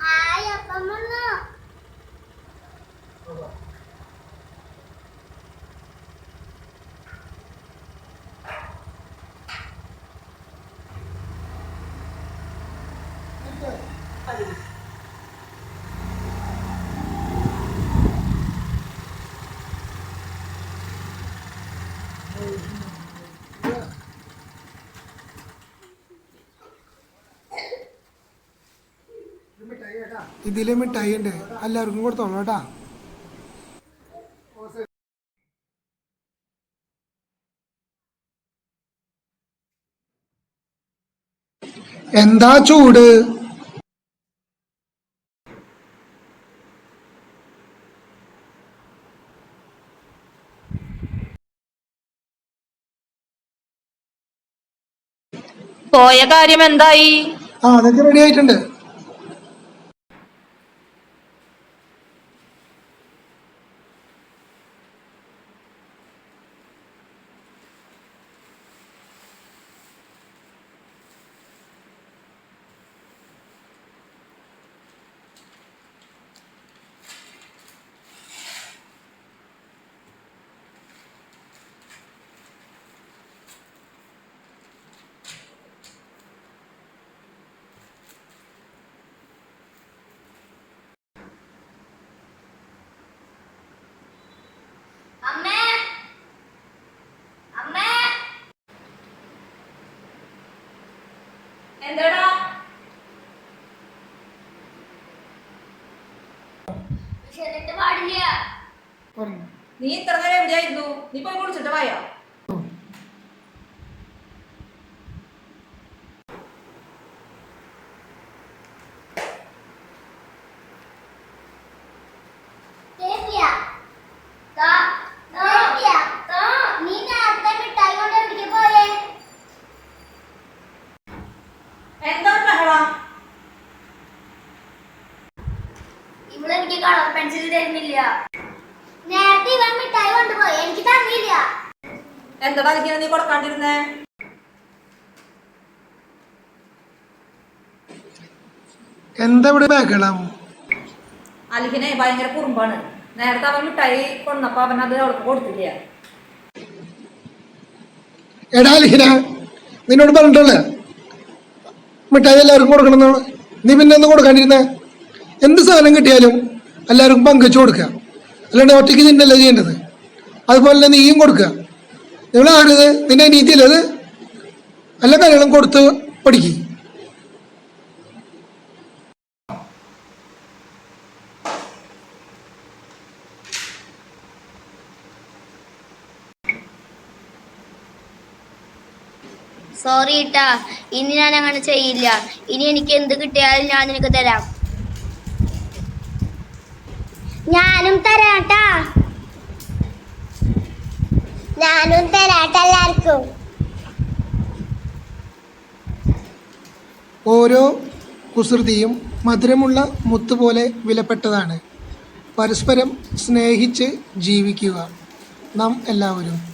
Hi అప్పమ్మన్న Thank you. ഇതിലെ മിഠായി ഉണ്ട്. എല്ലാവർക്കും കൊടുത്തോളൂ കേട്ടാ. എന്താ ചൂട്? പോയ കാര്യം എന്തായി? ആ അതൊക്കെ റെഡി ആയിട്ടുണ്ട്. എന്താടാ? നീ ഇത്ര നേരം എവിടെയായിരുന്നു? നീ പോയി കുളിച്ചിട്ട് പോയോ ഇവളെനിക്ക് കളർ പെൻസിൽ തരുന്നില്ല. നേരത്തെ ഇവൻ മിഠായി കൊണ്ടുപോയി. എനിക്ക് തന്നില്ല. എന്താടാ ഇങ്ങനെ നീ കൊടുക്കാണ്ടിരുന്നേ? എന്താ ഇവിടെ ബഹളം? അലിഹിനെ ഭയങ്കര കുറുമ്പാണ്. നേരത്തെ അവൻ മിഠായി കൊണ്ടപ്പോ അവൻ അത് അവൾക്ക് കൊടുത്തില്ല. എടാ അലിഹിന നിന്നോട് പറഞ്ഞിട്ടല്ലേ മിഠായി എല്ലാവർക്കും കൊടുക്കണമെന്നാണ് നീ പിന്നെ ഒന്ന് കൊടുക്കാണ്ടിരുന്നേ? എന്ത് സാധനം കിട്ടിയാലും? എല്ലാവർക്കും പങ്കുവെച്ച് കൊടുക്കുക. അല്ലാണ്ട് ഒറ്റയ്ക്ക് നിന്നല്ല ചെയ്യേണ്ടത്? അതുപോലെ തന്നെ നീയും കൊടുക്കുക. നിങ്ങൾ ആരത് നിന്റെ നീതിയല്ലേ അത് എല്ലാ കാര്യങ്ങളും കൊടുത്ത് പഠിക്കും. സോറി ഇട്ടാ ഇനി ഞാൻ അങ്ങനെ ചെയ്യില്ല. ഇനി എനിക്ക് എന്ത് കിട്ടിയാലും ഞാൻ നിനക്ക് തരാം. ഞാനും തരാട്ടാ. ഞാനും തരാട്ട എല്ലാവർക്കും. ഓരോ കുസൃതിയും മധുരമുള്ള മുത്തുപോലെ വിലപ്പെട്ടതാണ്. പരസ്പരം സ്നേഹിച്ച് ജീവിക്കുക. നാം എല്ലാവരും